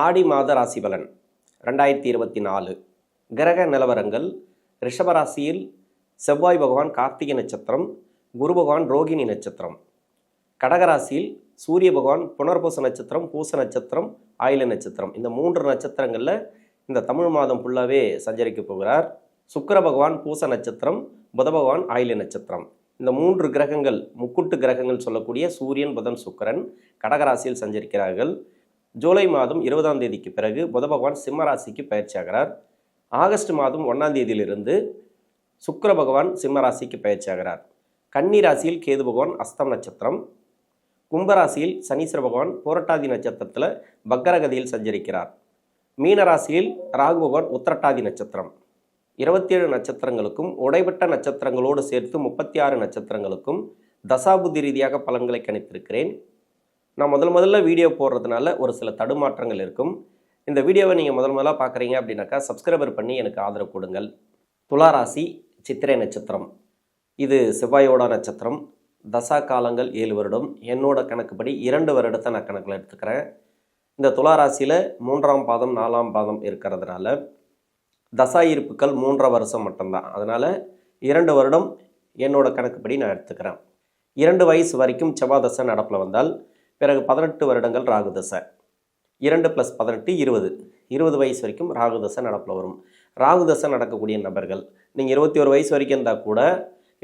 ஆடி மாத ராசி பலன். ரெண்டாயிரத்தி இருபத்தி நாலு. கிரக நிலவரங்கள். ரிஷபராசியில் செவ்வாய் பகவான் கார்த்திகை நட்சத்திரம் குரு பகவான் ரோகிணி நட்சத்திரம். கடகராசியில் சூரிய பகவான் புனர்பூச நட்சத்திரம் பூச நட்சத்திரம் ஆயில நட்சத்திரம். இந்த மூன்று நட்சத்திரங்களில் இந்த தமிழ் மாதம் ஃபுல்லாகவே சஞ்சரிக்க போகிறார். சுக்கர பகவான் பூச நட்சத்திரம் புத பகவான் ஆயில நட்சத்திரம். இந்த மூன்று கிரகங்கள் முக்குட்டு கிரகங்கள் சொல்லக்கூடிய சூரியன் புதன் சுக்கிரன் கடகராசியில் சஞ்சரிக்கிறார்கள். ஜூலை மாதம் இருபதாம் தேதிக்கு பிறகு புத பகவான் சிம்மராசிக்கு பயிற்சியாகிறார் ஆகஸ்ட் மாதம் ஒன்றாம் தேதியிலிருந்து சுக்கர பகவான் சிம்மராசிக்கு பயிற்சியாகிறார் கன்னி ராசியில் கேது பகவான் அஸ்தம் நட்சத்திரம். கும்பராசியில் சனீஸ்வர பகவான் போரட்டாதி நட்சத்திரத்தில் பக்கரகதியில் சஞ்சரிக்கிறார். மீனராசியில் ராகு பகவான் உத்திரட்டாதி நட்சத்திரம். இருபத்தி ஏழு நட்சத்திரங்களுக்கும் உடைபட்ட நட்சத்திரங்களோடு சேர்த்து முப்பத்தி ஆறு நட்சத்திரங்களுக்கும் தசாபுத்தி ரீதியாக பலன்களை கணித்திருக்கிறேன். நான் முதல் முதல்ல வீடியோ போடுறதுனால ஒரு சில தடுமாற்றங்கள் இருக்கும். இந்த வீடியோவை நீங்கள் முதல் முதலாக பார்க்குறீங்க அப்படின்னாக்கா சப்ஸ்கிரைபர் பண்ணி எனக்கு ஆதரவு கொடுங்கள். துளாராசி சித்திரை நட்சத்திரம். இது செவ்வாயோட நட்சத்திரம். தசா காலங்கள் ஏழு வருடம். என்னோட கணக்குப்படி இரண்டு வருடத்தை நான் கணக்கில் எடுத்துக்கிறேன். இந்த துளாராசியில் மூன்றாம் பாதம் நாலாம் பாதம் இருக்கிறதுனால தசா இருப்புக்கள் மூன்றரை வருஷம் மட்டும்தான். அதனால் இரண்டு வருடம் என்னோட கணக்குப்படி நான் எடுத்துக்கிறேன். இரண்டு வயசு வரைக்கும் செவ்வாய் தசை நடப்பில் வந்தால் பிறகு பதினெட்டு வருடங்கள் ராகு தசை இரண்டு ப்ளஸ் பதினெட்டு இருபது. இருபது வயசு வரைக்கும் ராகு தசை நடப்பில் வரும். ராகு தசை நடக்கக்கூடிய நபர்கள் நீங்கள் இருபத்தி ஒரு வயசு வரைக்கும் இருந்தால் கூட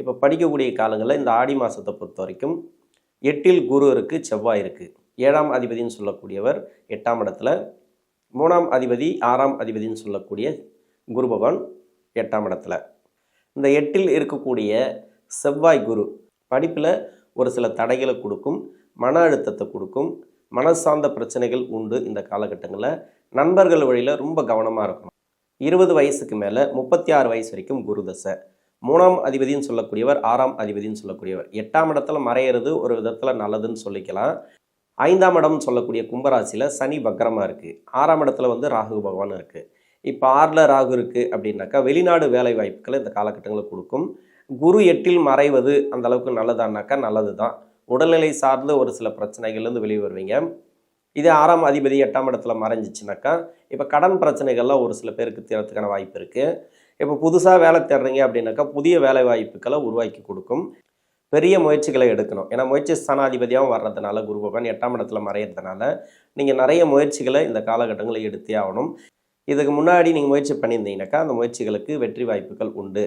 இப்போ படிக்கக்கூடிய காலங்களில் இந்த ஆடி மாதத்தை பொறுத்த வரைக்கும் எட்டில் குரு இருக்குது செவ்வாய் இருக்குது ஏழாம் அதிபதின்னு சொல்லக்கூடியவர் எட்டாம் இடத்துல. மூணாம் அதிபதி ஆறாம் அதிபதின்னு சொல்லக்கூடிய குரு பகவான் எட்டாம் இடத்துல. இந்த எட்டில் இருக்கக்கூடிய செவ்வாய் குரு படிப்பில் ஒரு சில தடைகளை கொடுக்கும். மன அழுத்தத்தை கொடுக்கும். மனசார்ந்த பிரச்சனைகள் உண்டு இந்த காலகட்டங்களில். நண்பர்கள் வழியில் ரொம்ப கவனமாக இருக்கணும். இருபது வயசுக்கு மேலே முப்பத்தி ஆறு வயசு வரைக்கும் குரு தசை. மூணாம் அதிபதின்னு சொல்லக்கூடியவர் ஆறாம் அதிபதின்னு சொல்லக்கூடியவர். எட்டாம் இடத்துல மறையிறது ஒரு விதத்தில் நல்லதுன்னு சொல்லிக்கலாம். ஐந்தாம் இடம்னு சொல்லக்கூடிய கும்பராசியில் சனி வக்கரமாக இருக்குது ஆறாம் இடத்துல வந்து ராகு பகவான் இருக்குது இப்போ ஆறில் ராகு இருக்குது அப்படின்னாக்கா வெளிநாடு வேலை வாய்ப்புகளை இந்த காலகட்டங்களில் கொடுக்கும். குரு எட்டில் மறைவது அந்த அளவுக்கு நல்லதானாக்கா நல்லது தான் உடல்நிலை சார்ந்த ஒரு சில பிரச்சனைகள்லேருந்து வெளியே வருவீங்க. இதே ஆறாம் அதிபதி எட்டாம் இடத்துல மறைஞ்சிச்சுனாக்கா இப்போ கடன் பிரச்சனைகள்லாம் ஒரு சில பேருக்கு தீரத்துக்கான வாய்ப்பு இருக்குது இப்போ புதுசாக வேலை தேடுறீங்க அப்படின்னாக்கா புதிய வேலை வாய்ப்புகளை உருவாக்கி கொடுக்கும். பெரிய முயற்சிகளை எடுக்கணும். ஏன்னா முயற்சி ஸ்தானாதிபதியாகவும் வர்றதுனால குரு பகவான் எட்டாம் இடத்துல மறையிறதுனால நீங்கள் நிறைய முயற்சிகளை இந்த காலகட்டங்களில் எடுத்தே ஆகணும். இதுக்கு முன்னாடி நீங்கள் முயற்சி பண்ணியிருந்தீங்கன்னாக்கா அந்த முயற்சிகளுக்கு வெற்றி வாய்ப்புகள் உண்டு.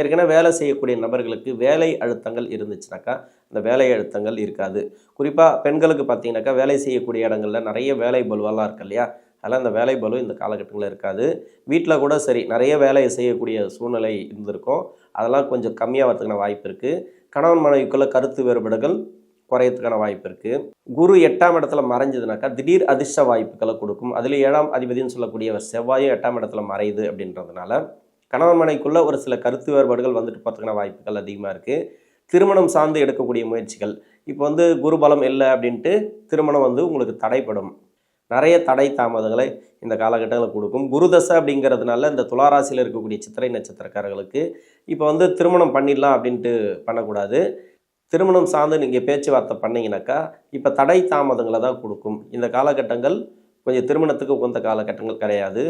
ஏற்கனவே வேலை செய்யக்கூடிய நபர்களுக்கு வேலை அழுத்தங்கள் இருந்துச்சுனாக்கா அந்த வேலை அழுத்தங்கள் இருக்காது. குறிப்பாக பெண்களுக்கு பார்த்தீங்கன்னாக்கா வேலை செய்யக்கூடிய இடங்களில் நிறைய வேலை பலுவெல்லாம் இருக்கு இல்லையா? அதெல்லாம் அந்த வேலை பலு இந்த காலகட்டங்களில் இருக்காது. வீட்டில் கூட சரி நிறைய வேலையை செய்யக்கூடிய சூழ்நிலை இருந்திருக்கும். அதெல்லாம் கொஞ்சம் கம்மியாகிறதுக்கான வாய்ப்பு இருக்குது கணவன் மனைவிக்குள்ள கருத்து வேறுபாடுகள் குறையறதுக்கான வாய்ப்பு இருக்குது குரு எட்டாம் இடத்துல மறைஞ்சதுனாக்கா திடீர் அதிர்ஷ்ட வாய்ப்புகளை கொடுக்கும். அதில் ஏழாம் அதிபதினு சொல்லக்கூடியவர் செவ்வாயும் எட்டாம் இடத்துல மறையுது அப்படின்றதுனால கணவன் மனைக்குள்ளே ஒரு சில கருத்து வேறுபாடுகள் வந்துட்டு பார்த்துக்கிற வாய்ப்புகள் அதிகமாக இருக்குது திருமணம் சார்ந்து எடுக்கக்கூடிய முயற்சிகள். இப்போ வந்து குருபலம் இல்லை அப்படின்ட்டு திருமணம் வந்து உங்களுக்கு தடைப்படும் நிறைய தடை தாமதங்களை இந்த காலகட்டங்களில் கொடுக்கும். குருதசை அப்படிங்கிறதுனால இந்த துளாராசியில் இருக்கக்கூடிய சித்திரை நட்சத்திரக்காரர்களுக்கு இப்போ வந்து திருமணம் பண்ணிடலாம் அப்படின்ட்டு பண்ணக்கூடாது. திருமணம் சார்ந்து நீங்கள் பேச்சுவார்த்தை பண்ணிங்கனாக்கா இப்போ தடை தாமதங்களை தான் கொடுக்கும். இந்த காலகட்டங்கள் கொஞ்சம் திருமணத்துக்கு உகந்த காலகட்டங்கள் கிடையாது.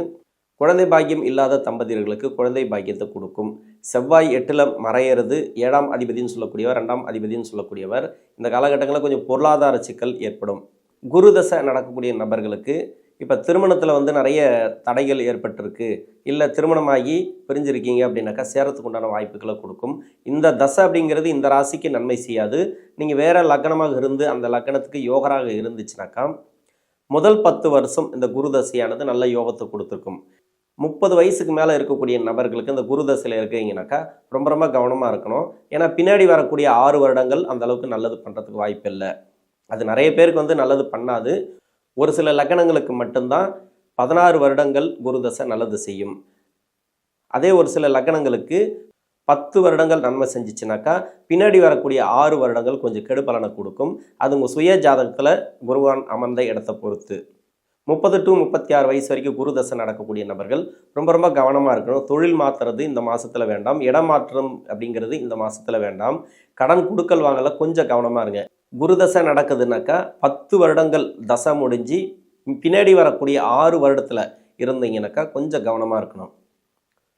குழந்தை பாக்கியம் இல்லாத தம்பதியர்களுக்கு குழந்தை பாக்கியத்தை கொடுக்கும். செவ்வாய் எட்டில் மறையிறது ஏழாம் அதிபதினு சொல்லக்கூடியவர் ரெண்டாம் அதிபதினு சொல்லக்கூடியவர். இந்த காலகட்டங்களில் கொஞ்சம் பொருளாதார சிக்கல் ஏற்படும். குரு தசை நடக்கக்கூடிய நபர்களுக்கு இப்போ திருமணத்தில் வந்து நிறைய தடைகள் ஏற்பட்டிருக்கு. இல்லை திருமணமாகி பிரிஞ்சிருக்கீங்க அப்படின்னாக்கா சேரத்துக்கு உண்டான வாய்ப்புகளை கொடுக்கும். இந்த தசை அப்படிங்கிறது இந்த ராசிக்கு நன்மை செய்யாது. நீங்கள் வேறு லக்னமாக இருந்து அந்த லக்னத்துக்கு யோகராக இருந்துச்சுனாக்கா முதல் பத்து வருஷம் இந்த குரு தசையானது நல்ல யோகத்தை கொடுத்துருக்கும். முப்பது வயசுக்கு மேலே இருக்கக்கூடிய நபர்களுக்கு இந்த குரு தசையில் இருக்கீங்கனாக்கா ரொம்ப ரொம்ப கவனமாக இருக்கணும். ஏன்னா பின்னாடி வரக்கூடிய ஆறு வருடங்கள் அந்த அளவுக்கு நல்லது பண்ணுறதுக்கு வாய்ப்பு இல்லை. அது நிறைய பேருக்கு வந்து நல்லது பண்ணாது. ஒரு சில லக்னங்களுக்கு மட்டும்தான் பதினாறு வருடங்கள் குரு தசை நல்லது செய்யும். அதே ஒரு சில லக்னங்களுக்கு பத்து வருடங்கள் நன்மை செஞ்சிச்சுனாக்கா பின்னாடி வரக்கூடிய ஆறு வருடங்கள் கொஞ்சம் கெடு பலனை கொடுக்கும். அது உங்கள் சுய ஜாதகத்தில் குருவான் அமர்ந்த இடத்தை பொறுத்து. முப்பது டு முப்பத்தி ஆறு வயசு வரைக்கும் குரு தசை நடக்கக்கூடிய நபர்கள் ரொம்ப ரொம்ப கவனமாக இருக்கணும். தொழில் மாற்றுறது இந்த மாதத்தில் வேண்டாம். இடம் மாற்றம் அப்படிங்கிறது இந்த மாதத்தில் வேண்டாம். கடன் கொடுக்கல் வாங்கல கொஞ்சம் கவனமாக இருங்க. குரு தசை நடக்குதுனாக்கா பத்து வருடங்கள் தசை முடிஞ்சு பின்னாடி வரக்கூடிய ஆறு வருடத்தில் இருந்தீங்கன்னாக்கா கொஞ்சம் கவனமாக இருக்கணும்.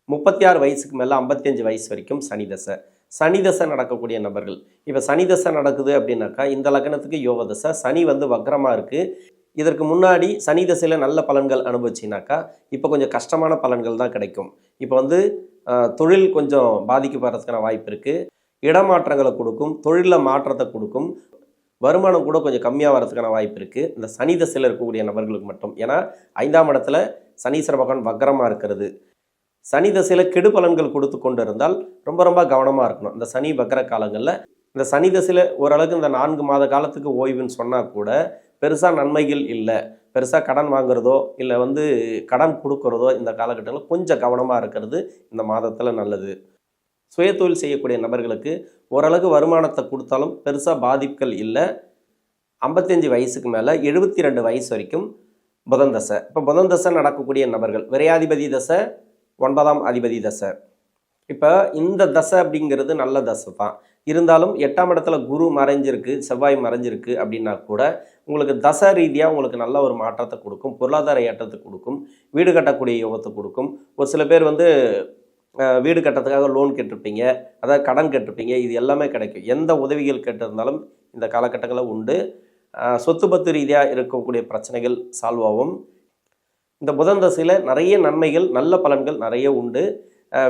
முப்பத்தி ஆறு வயசுக்கு மேலே ஐம்பத்தஞ்சு வயசு வரைக்கும் சனி தசை. சனி தசை நடக்கக்கூடிய நபர்கள். இப்போ சனி தசை நடக்குது அப்படின்னாக்கா இந்த லக்னத்துக்கு யோக தசை. சனி வந்து வக்ரமாக இருக்குது இதற்கு முன்னாடி சனி தசையில் நல்ல பலன்கள் அனுபவிச்சினாக்கா இப்போ கொஞ்சம் கஷ்டமான பலன்கள் தான் கிடைக்கும். இப்போ வந்து தொழில் கொஞ்சம் பாதிக்கப்படுறதுக்கான வாய்ப்பு இருக்குது இடமாற்றங்களை கொடுக்கும் தொழிலில் மாற்றத்தை கொடுக்கும். வருமானம் கூட கொஞ்சம் கம்மியாக வரதுக்கான வாய்ப்பு இருக்குது இந்த சனி தசையில் இருக்கக்கூடிய நபர்களுக்கு மட்டும். ஏன்னா ஐந்தாம் இடத்துல சனீஸ்வர பகவான் வக்கரமாக இருக்கிறது. சனி தசையில் கெடு பலன்கள் கொடுத்து கொண்டு இருந்தால் ரொம்ப ரொம்ப கவனமாக இருக்கணும். இந்த சனி வக்கர காலங்களில் இந்த சனி தசையில் ஓரளவுக்கு இந்த நான்கு மாத காலத்துக்கு ஓய்வுன்னு சொன்னால் கூட பெருசாக நன்மைகள் இல்லை. பெருசாக கடன் வாங்குறதோ இல்லை வந்து கடன் கொடுக்கறதோ இந்த காலகட்டங்களில் கொஞ்சம் கவனமாக இருக்கிறது இந்த மாதத்தில் நல்லது. சுயதொழில் செய்யக்கூடிய நபர்களுக்கு ஓரளவு வருமானத்தை கொடுத்தாலும் பெருசாக பாதிப்புகள் இல்லை. ஐம்பத்தஞ்சு வயசுக்கு மேலே எழுபத்தி ரெண்டு வயசு வரைக்கும் புதன் தசை. இப்போ புதன் தசை நடக்கக்கூடிய நபர்கள் விரையாதிபதி தசை ஒன்பதாம் அதிபதி தசை. இப்போ இந்த தசை அப்படிங்கிறது நல்ல தசை தான். இருந்தாலும் எட்டாம் இடத்துல குரு மறைஞ்சிருக்கு செவ்வாய் மறைஞ்சிருக்கு அப்படின்னா கூட உங்களுக்கு தசை ரீதியாக உங்களுக்கு நல்ல ஒரு மாற்றத்தை கொடுக்கும் பொருளாதார ஏற்றத்தை கொடுக்கும் வீடு கட்டக்கூடிய யோகத்தை கொடுக்கும். ஒரு சில பேர் வந்து வீடு கட்டுறதுக்காக லோன் கேட்டிருப்பீங்க அதாவது கடன் கேட்டிருப்பீங்க இது எல்லாமே கிடைக்கும். எந்த உதவிகள் கேட்டிருந்தாலும் இந்த காலகட்டங்களில் உண்டு. சொத்து பத்து ரீதியாக இருக்கக்கூடிய பிரச்சனைகள் சால்வ் ஆகும். இந்த புதன் தசையில் நிறைய நன்மைகள் நல்ல பலன்கள் நிறைய உண்டு.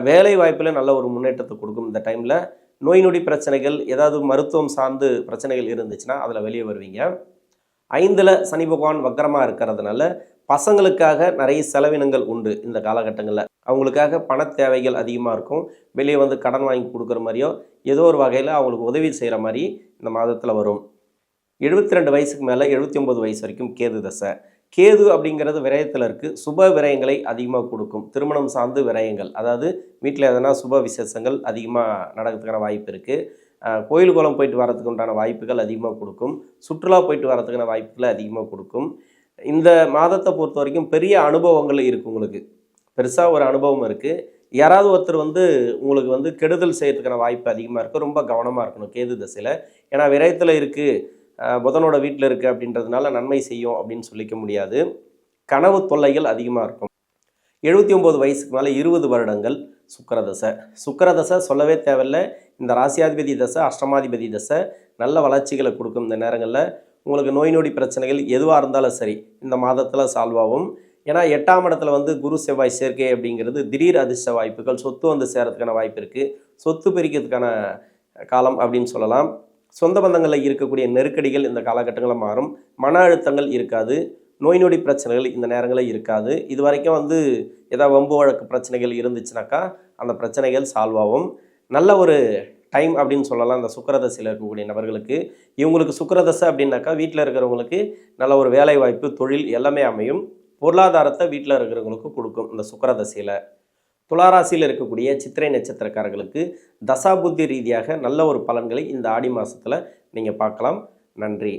வேலை வாய்ப்பில் நல்ல ஒரு முன்னேற்றத்தை கொடுக்கும் இந்த டைமில் நோய் நொடி பிரச்சனைகள் ஏதாவது மருத்துவம் சார்ந்து பிரச்சனைகள் இருந்துச்சுன்னா அதில் வெளியே வருவீங்க. ஐந்தில் சனி பகவான் வக்கரமாக இருக்கிறதுனால பசங்களுக்காக நிறைய செலவினங்கள் உண்டு இந்த காலகட்டங்களில். அவங்களுக்காக பண தேவைகள் அதிகமாக இருக்கும். வெளியே வந்து கடன் வாங்கி கொடுக்குற மாதிரியோ ஏதோ ஒரு வகையில் அவங்களுக்கு உதவி செய்கிற மாதிரி இந்த மாதத்தில் வரும். எழுபத்தி ரெண்டு வயசுக்கு மேலே எழுபத்தி ஒம்பது வயசு வரைக்கும் கேது தசை. கேது அப்படிங்கிறது விரயத்தில் இருக்குது சுப விரயங்களை அதிகமாக கொடுக்கும். திருமணம் சார்ந்து விரயங்கள். அதாவது வீட்டில் எதனா சுப விசேஷங்கள் அதிகமாக நடக்கிறதுக்கான வாய்ப்பு இருக்குது கோயில் குளம் போயிட்டு வரதுக்கு உண்டான வாய்ப்புகள் அதிகமாக கொடுக்கும். சுற்றுலா போயிட்டு வரதுக்கான வாய்ப்புகளை அதிகமாக கொடுக்கும். இந்த மாதத்தை பொறுத்த வரைக்கும் பெரிய அனுபவங்கள் இருக்குது உங்களுக்கு. பெருசாக ஒரு அனுபவம் இருக்குது யாராவது ஒருத்தர் வந்து உங்களுக்கு வந்து கெடுதல் செய்யறதுக்கான வாய்ப்பு அதிகமாக இருக்குது ரொம்ப கவனமாக இருக்கணும் கேது தசையில். ஏன்னா விரயத்தில் இருக்குது புதனோட வீட்டில் இருக்குது அப்படின்றதுனால நன்மை செய்யும் அப்படின்னு சொல்லிக்க முடியாது. கனவு தொல்லைகள் அதிகமாக இருக்கும். எழுபத்தி ஒம்பது வயசுக்கு மேலே இருபது வருடங்கள் சுக்கரதசை. சுக்கரதசை சொல்லவே தேவையில்லை. இந்த ராசியாதிபதி தசை அஷ்டமாதிபதி தசை நல்ல வளர்ச்சிகளை கொடுக்கும் இந்த நேரங்களில். உங்களுக்கு நோய் நொடி பிரச்சனைகள் எதுவாக இருந்தாலும் சரி இந்த மாதத்தில் சால்வ் ஆகும். ஏன்னா எட்டாம் இடத்துல வந்து குரு செவ்வாய் சேர்க்கை அப்படிங்கிறது திடீர் அதிர்ஷ்ட வாய்ப்புகள் சொத்து வந்து சேரத்துக்கான வாய்ப்பு இருக்குது சொத்து பிரிக்கிறதுக்கான காலம் அப்படின்னு சொல்லலாம். சொந்த பந்தங்களில் இருக்கக்கூடிய நெருக்கடிகள் இந்த காலகட்டங்களில் மாறும். மன அழுத்தங்கள் இருக்காது. நோய் நொடி பிரச்சனைகள் இந்த நேரங்களில் இருக்காது. இது வரைக்கும் வந்து ஏதாவது வம்பு வழக்கு பிரச்சனைகள் இருந்துச்சுனாக்கா அந்த பிரச்சனைகள் சால்வ் ஆகும். நல்ல ஒரு டைம் அப்படின்னு சொல்லலாம் அந்த சுக்கரதசையில் இருக்கக்கூடிய நபர்களுக்கு. இவங்களுக்கு சுக்கரதசை அப்படின்னாக்கா வீட்டில் இருக்கிறவங்களுக்கு நல்ல ஒரு வேலை வாய்ப்பு தொழில் எல்லாமே அமையும். பொருளாதாரத்தை வீட்டில் இருக்கிறவங்களுக்கு கொடுக்கும் இந்த சுக்கரதசையில். துளாராசியில் இருக்கக்கூடிய சித்திரை நட்சத்திரக்காரர்களுக்கு தசாபுத்தி ரீதியாக நல்ல ஒரு பலன்களை இந்த ஆடி மாதத்தில் நீங்கள் பார்க்கலாம். நன்றி.